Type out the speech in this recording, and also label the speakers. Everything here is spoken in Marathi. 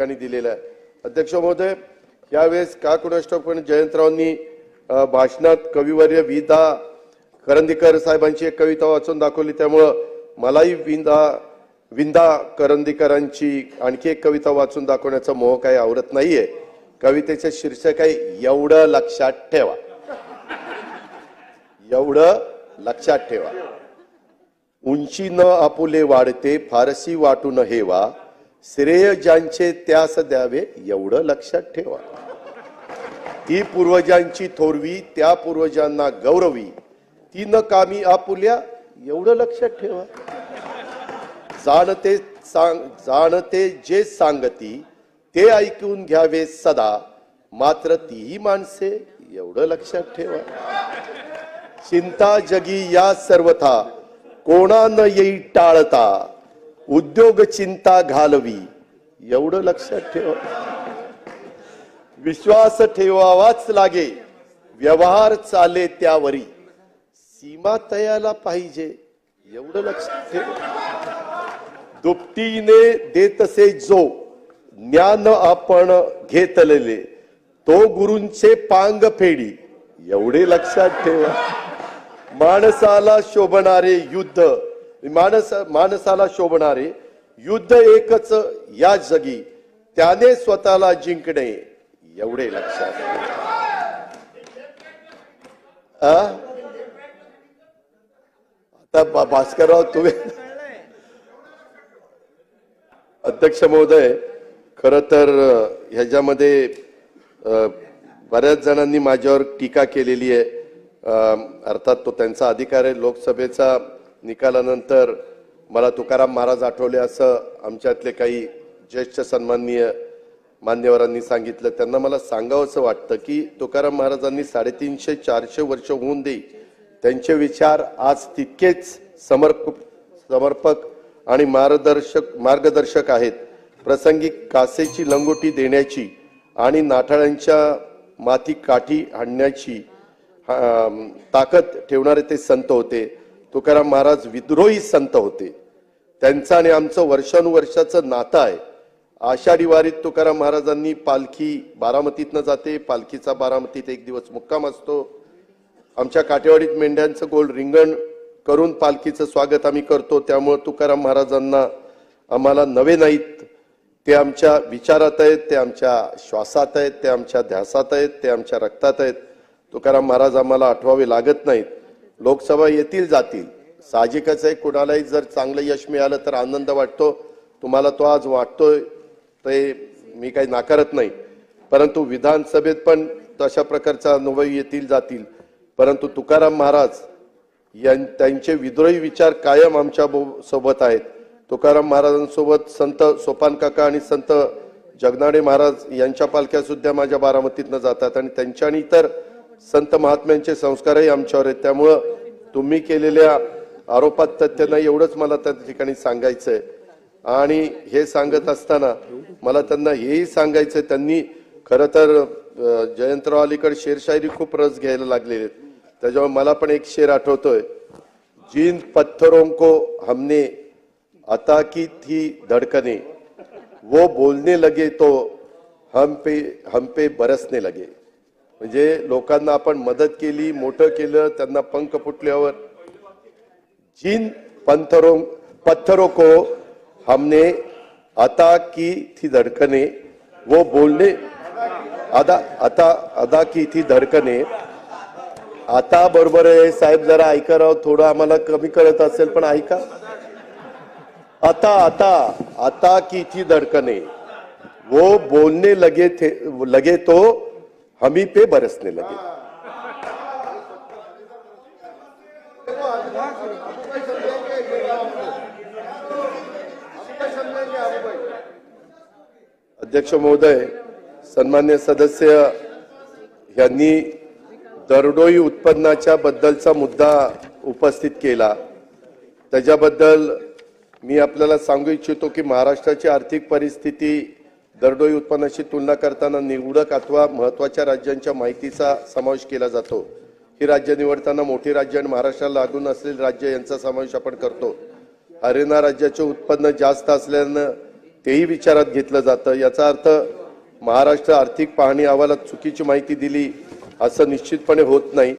Speaker 1: ठिकाणी दिलेला आहे. अध्यक्ष महोदय यावेळेस का पण जयंतरावांनी भाषणात कविवर्य विदा करंदीकर साहेबांची एक कविता वाचून दाखवली. त्यामुळं मलाही विंदा विंदा करंदीकरांची आणखी एक कविता वाचून दाखवण्याचा मोह काही आवडत नाहीये. कवितेचे शीर्षक आहे एवढं लक्षात ठेवा. एवढं लक्षात ठेवा. उंची न आपुले वाढते फारसी वाटून हेवा. श्रेय ज्यांचे त्यास द्यावे एवढं लक्षात ठेवा. ती पूर्वजांची थोरवी त्या पूर्वजांना गौरवी. ती न कामी आपुल्या एवढं लक्षात ठेवा. जाणते सांग जाणते जे सांगती ते ऐकून घ्यावे सदा. मात्र तीही माणसे एवढं लक्षात ठेवा. चिंता जगी या सर्वथा कोणा न येई टाळता. उद्योग चिंता घालवी. एवढं लक्षात ठेवा. विश्वास ठेवावाच लागे. व्यवहार चाले त्यावरी. सीमा तयाला पाहिजे. एवढं लक्षात ठेवा. दुपटीने देतसे जो. ज्ञान आपण घेतलेले. तो गुरूंचे पांग फेडी. एवढे लक्षात ठेवा. माणसाला शोभणारे युद्ध. माणस माणसाला शोभणारे युद्ध एकच या जगी त्याने स्वतःला जिंकणे एवढे लक्षात आता भास्करराव तुम्ही अध्यक्ष महोदय खर तर ह्याच्यामध्ये बऱ्याच जणांनी माझ्यावर टीका केलेली आहे. अर्थात तो त्यांचा अधिकार आहे. लोकसभेचा निकालानंतर मला तुकाराम महाराज आठवले असं आमच्यातले काही ज्येष्ठ सन्माननीय मान्यवरांनी सांगितलं. त्यांना मला सांगावंसं वाटतं की तुकाराम महाराजांनी साडेतीनशे चारशे वर्ष होऊन देई त्यांचे विचार आज तितकेच समर्प समर्पक आणि मार्गदर्शक मार्गदर्शक आहेत. प्रसंगी कासेची लंगोटी देण्याची आणि नाठाळ्यांच्या माती काठी आणण्याची ताकद ठेवणारे ते संत होते. तुकाराम महाराज विद्रोही संत होते. त्यांचं आणि आमचं वर्षानुवर्षाचं नातं आहे. आषाढी वारीत तुकाराम महाराजांनी पालखी बारामतीतनं जाते. पालखीचा बारामतीत एक दिवस मुक्काम असतो. आमच्या काटेवाडीत मेंढ्यांचं गोल रिंगण करून पालखीचं स्वागत आम्ही करतो. त्यामुळे तुकाराम महाराजांना आम्हाला नवे नाहीत. ते आमच्या विचारात आहेत ते आमच्या श्वासात आहेत ते आमच्या ध्यासात आहेत ते आमच्या रक्तात आहेत. तुकाराम महाराज आम्हाला आठवावे लागत नाहीत. लोकसभा येतील जातील. साहजिकच आहे कुणालाही जर चांगलं यश मिळालं तर आनंद वाटतो. तुम्हाला तो आज वाटतोय ते मी काही नाकारत नाही. परंतु विधानसभेत पण तशा प्रकारचा अनुभव येतील जातील. परंतु तुकाराम महाराज यां- त्यांचे विद्रोही विचार कायम आमच्या बो- सोबत आहेत. तुकाराम महाराजांसोबत संत सोपान काका आणि संत जगनाडे महाराज यांच्या पालख्या सुद्धा माझ्या बारामतीतनं जातात आणि त्यांच्या आणि इतर संत महात्म्यांचे संस्कारही आमच्यावर आहेत. त्यामुळं तुम्ही केलेल्या आरोपात तथ्य नाही एवढंच मला त्या ठिकाणी सांगायचंय. आणि हे सांगत असताना मला त्यांना हेही सांगायचंय त्यांनी खरं तर जयंतराव अलीकड शेरशायरी खूप रस घ्यायला लागलेले आहेत. त्याच्यामुळे मला पण एक शेर आठवतोय. जिन पत्थरों को हमने आता की थी धड़कने. वो बोलने लगे तो हम पे हम पे बरसने लगे. म्हणजे लोकांना आपण मदत केली मोठं केलं त्यांना पंख फुटल्यावर. जिन पंथरो पत्थरो को हमने आता की थी धड़कने वो बोलने अदा आता अदा की थी धड़कने. आता बरोबर आहे साहेब जरा ऐका राव थोडं आम्हाला कमी कळत असेल पण ऐका. आता आता आता की थी धड़कने. वो बोलने लगे थे लगे तो हमी पे बरसने लगे अध्यक्ष महोदय सन्मान्य सदस्य यांनी दरडोई उत्पन्नाच्या बद्दलचा मुद्दा उपस्थित केला. त्याच्याबद्दल मी आपल्याला सांगू इच्छितो की महाराष्ट्राची आर्थिक परिस्थिती दरडोई उत्पन्नाशी तुलना करताना निवडक अथवा महत्त्वाच्या राज्यांच्या माहितीचा समावेश केला जातो. ही राज्य निवडताना मोठी राज्य आणि महाराष्ट्राला लागून असलेली राज्य यांचा समावेश आपण करतो. हरियाणा राज्याचे उत्पन्न जास्त असल्यानं तेही विचारात घेतलं जातं. याचा अर्थ महाराष्ट्र आर्थिक पाहणी अहवालात चुकीची माहिती दिली असं निश्चितपणे होत नाही.